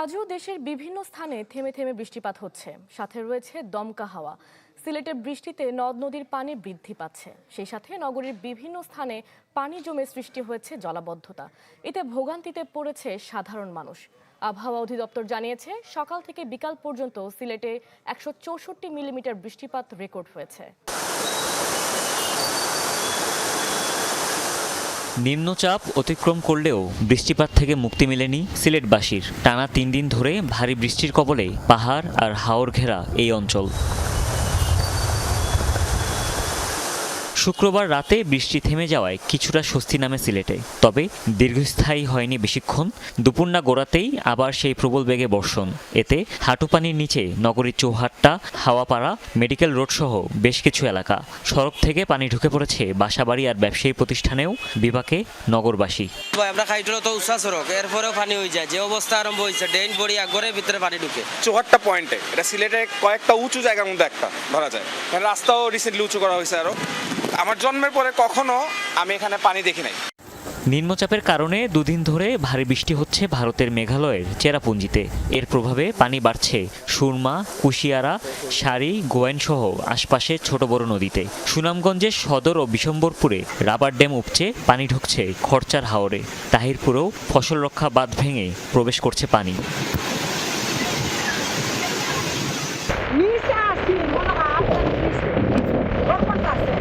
আজও দেশের বিভিন্ন স্থানে থেমে থেমে বৃষ্টিপাত হচ্ছে। সাথে রয়েছে দমকা হাওয়া। সিলেটের বৃষ্টিতে নদ নদীর পানি বৃদ্ধি পাচ্ছে। সেই সাথে নগরীর বিভিন্ন স্থানে পানি জমে সৃষ্টি হয়েছে জলাবদ্ধতা। এতে ভোগান্তিতে পড়েছে সাধারণ মানুষ। আবহাওয়া অধিদপ্তর জানিয়েছে, সকাল থেকে বিকাল পর্যন্ত সিলেটে একশো চৌষট্টি মিলিমিটার বৃষ্টিপাত রেকর্ড হয়েছে। নিম্নচাপ অতিক্রম করলেও বৃষ্টিপাত থেকে মুক্তি মেলেনি সিলেটবাসীর। টানা তিন দিন ধরে ভারী বৃষ্টির কবলে পাহাড় আর হাওর ঘেরা এই অঞ্চল। শুক্রবার রাতে বৃষ্টি থেমে যাওয়ায় কিছুটা স্বস্তি নামে সিলেটে। তবে দীর্ঘস্থায়ী হয়নি বেশিক্ষণ। দুপুর না গোড়াতেই আবার সেই প্রবল বেগে বর্ষণ। এতে হাঁটু পানির নিচে নগরীর চৌহাট্টা হাওয়াপাড়া মেডিকেল রোড সহ বেশ কিছু এলাকা। সড়ক থেকে পানি ঢুকে পড়েছে বাসাবাড়ি আর ব্যবসায়ী প্রতিষ্ঠানেও বিভাগে নগরবাসী। ভাই আমরা খাইটলো তো উৎসাহ সড়ক এরপরেও পানি হয়ে যায়। যে অবস্থা আরম্ভ হয়েছে ড্রেন পড়ি একবারে ভিতরে পানি ঢুকে। চৌহাট্টা পয়েন্টে এটা সিলেটের কয়েকটা উঁচু জায়গার মধ্যে একটা ধরা যায়। রাস্তাও রিসেন্টলি উঁচু করা হয়েছে আরও। আমার জন্মের পরে কখনো আমি এখানে পানি দেখি নাই। নিম্নচাপের কারণে দুদিন ধরে ভারী বৃষ্টি হচ্ছে ভারতের মেঘালয়ের চেরাপুঞ্জিতে। এর প্রভাবে পানি বাড়ছে সুরমা কুশিয়ারা সারি গোয়েনসহ আশপাশের ছোট বড় নদীতে। সুনামগঞ্জের সদর ও বিশম্বরপুরে রাবার ড্যাম উপচে পানি ঢুকছে খরচার হাওরে। তাহিরপুরেও ফসল রক্ষা বাঁধ ভেঙে প্রবেশ করছে পানি নিচে আসি মনে হয় আপনার নিচে কখন আছে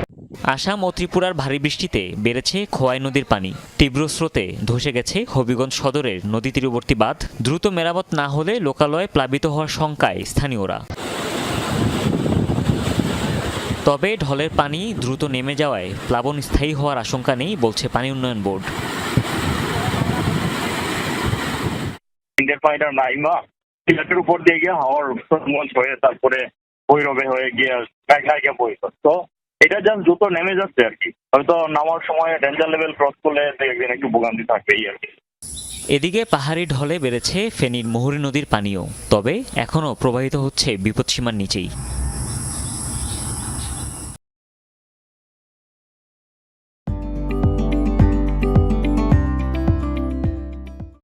আসাম ও ত্রিপুরার ভারী বৃষ্টিতে বেড়েছে খোয়াই নদীর পানি। তীব্র স্রোতে ধসে গেছে হবিগঞ্জ সদরের নদী তীরবর্তী বাঁধ। দ্রুত মেরামত না হলে লোকালয়ে প্লাবিত হওয়ার শঙ্কায় স্থানীয়রা। তবে ঢলের পানি দ্রুত নেমে যাওয়ায় প্লাবন স্থায়ী হওয়ার আশঙ্কা নেই বলছে পানি উন্নয়ন বোর্ড। উপর দিয়ে গিয়ে হাওয়ার হয়ে তারপরে হয়ে গিয়ে বইত তো এটা জাস্ট দ্রুত নেমে যাচ্ছে আর কি। হয়তো নামার সময় ডেঞ্জার লেভেল ক্রস করলে একদিন একটু ভোগান্তি থাকবেই আর কি। এদিকে পাহাড়ি ঢলে বেড়েছে ফেনীর মুহুরী নদীর পানিও, তবে এখনও প্রবাহিত হচ্ছে বিপদসীমার নিচেই।